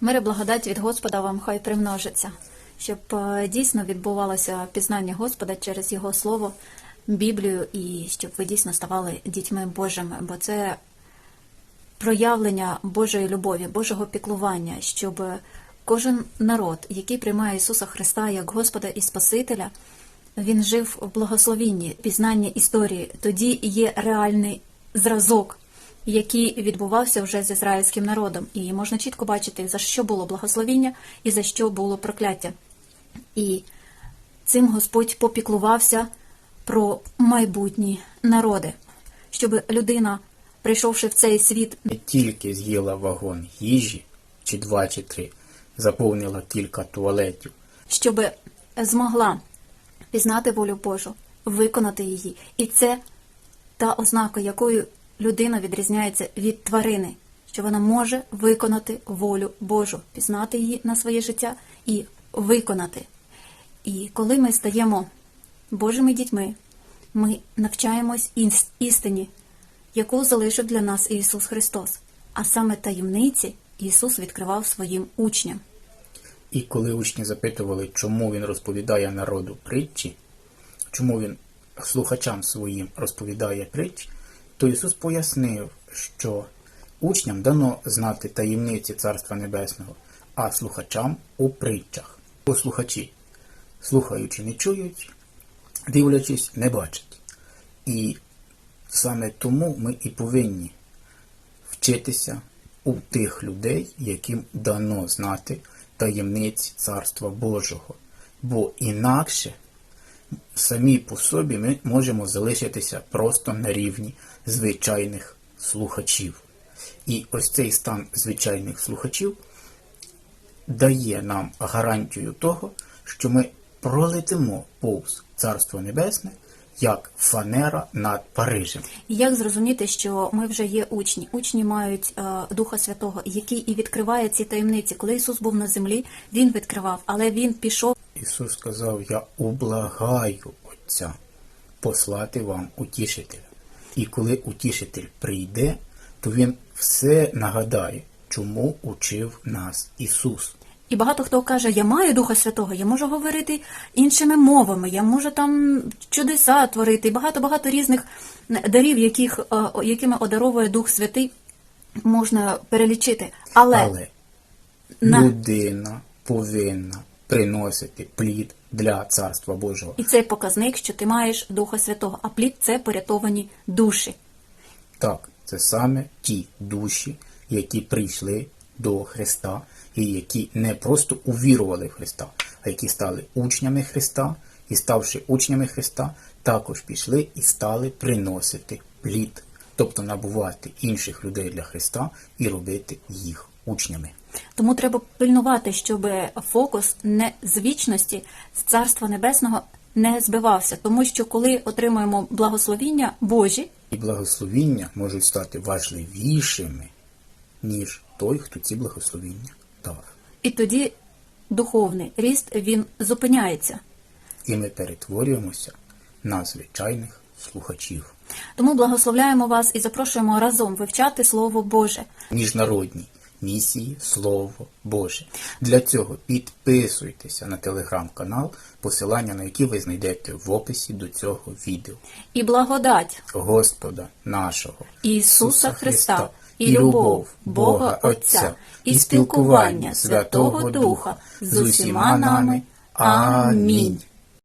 Мир і благодать від Господа вам хай примножиться, щоб е, дійсно відбувалося пізнання Господа через Його Слово, Біблію, і щоб ви дійсно ставали дітьми Божими, бо це проявлення Божої любові, Божого піклування, щоб кожен народ, який приймає Ісуса Христа як Господа і Спасителя, він жив в благословінні, пізнанні історії. Тоді є реальний зразок, який відбувався вже з ізраїльським народом. І можна чітко бачити, за що було благословіння і за що було прокляття. І цим Господь попіклувався про майбутні народи, щоб людина, прийшовши в цей світ, Не тільки з'їла вагон їжі, чи два, чи три, заповнила кілька туалетів, щоб змогла пізнати волю Божу, виконати її. І це та ознака, якою людина відрізняється від тварини, що вона може виконати волю Божу, пізнати її на своє життя і виконати. І коли ми стаємо Божими дітьми, ми навчаємось істині, яку залишив для нас Ісус Христос. А саме таємниці Ісус відкривав своїм учням. І коли учні запитували, чому він розповідає народу притчі, чому він слухачам своїм розповідає притчі, то Ісус пояснив, що учням дано знати таємниці Царства Небесного, а слухачам у притчах. Бо слухачі, слухаючи, не чують, дивлячись, не бачать. І саме тому ми і повинні вчитися у тих людей, яким дано знати таємниці Царства Божого. Бо інакше самі по собі ми можемо залишитися просто на рівні звичайних слухачів. І ось цей стан звичайних слухачів дає нам гарантію того, що ми пролетимо повз Царство Небесне як фанера над Парижем. Як зрозуміти, що ми вже є учні? Учні мають е, Духа Святого, який і відкриває ці таємниці. Коли Ісус був на землі, Він відкривав, але Він пішов Ісус сказав, я ублагаю Отця послати вам утішителя. І коли утішитель прийде, то він все нагадає, чому учив нас Ісус. І багато хто каже, я маю Духа Святого, я можу говорити іншими мовами, я можу там чудеса творити, і багато-багато різних дарів, яких, е, якими одаровує Дух Святий, можна перелічити. Але, Але на... людина повинна приносити плід для Царства Божого. і цей показник, що ти маєш Духа Святого, а плід це порятовані душі. Так, це саме ті душі, які прийшли до Христа і які не просто увірували в Христа, а які стали учнями Христа і, ставши учнями Христа, також пішли і стали приносити плід, тобто набувати інших людей для Христа і робити їх учнями. Тому треба пильнувати, щоб фокус не з вічності, з Царства Небесного не збивався. Тому що коли отримуємо благословіння Божі, І благословіння можуть стати важливішими, ніж той, хто ці благословіння дав. і тоді духовний ріст він зупиняється. І ми перетворюємося на звичайних слухачів. Тому благословляємо вас і запрошуємо разом вивчати Слово Боже. міжнародній місії Слово Боже. Для цього підписуйтеся на телеграм-канал, посилання на який ви знайдете в описі до цього відео. І благодать Господа нашого Ісуса Христа, і любов Бога Отця, і спілкування Святого Духа з усіма нами. Амінь.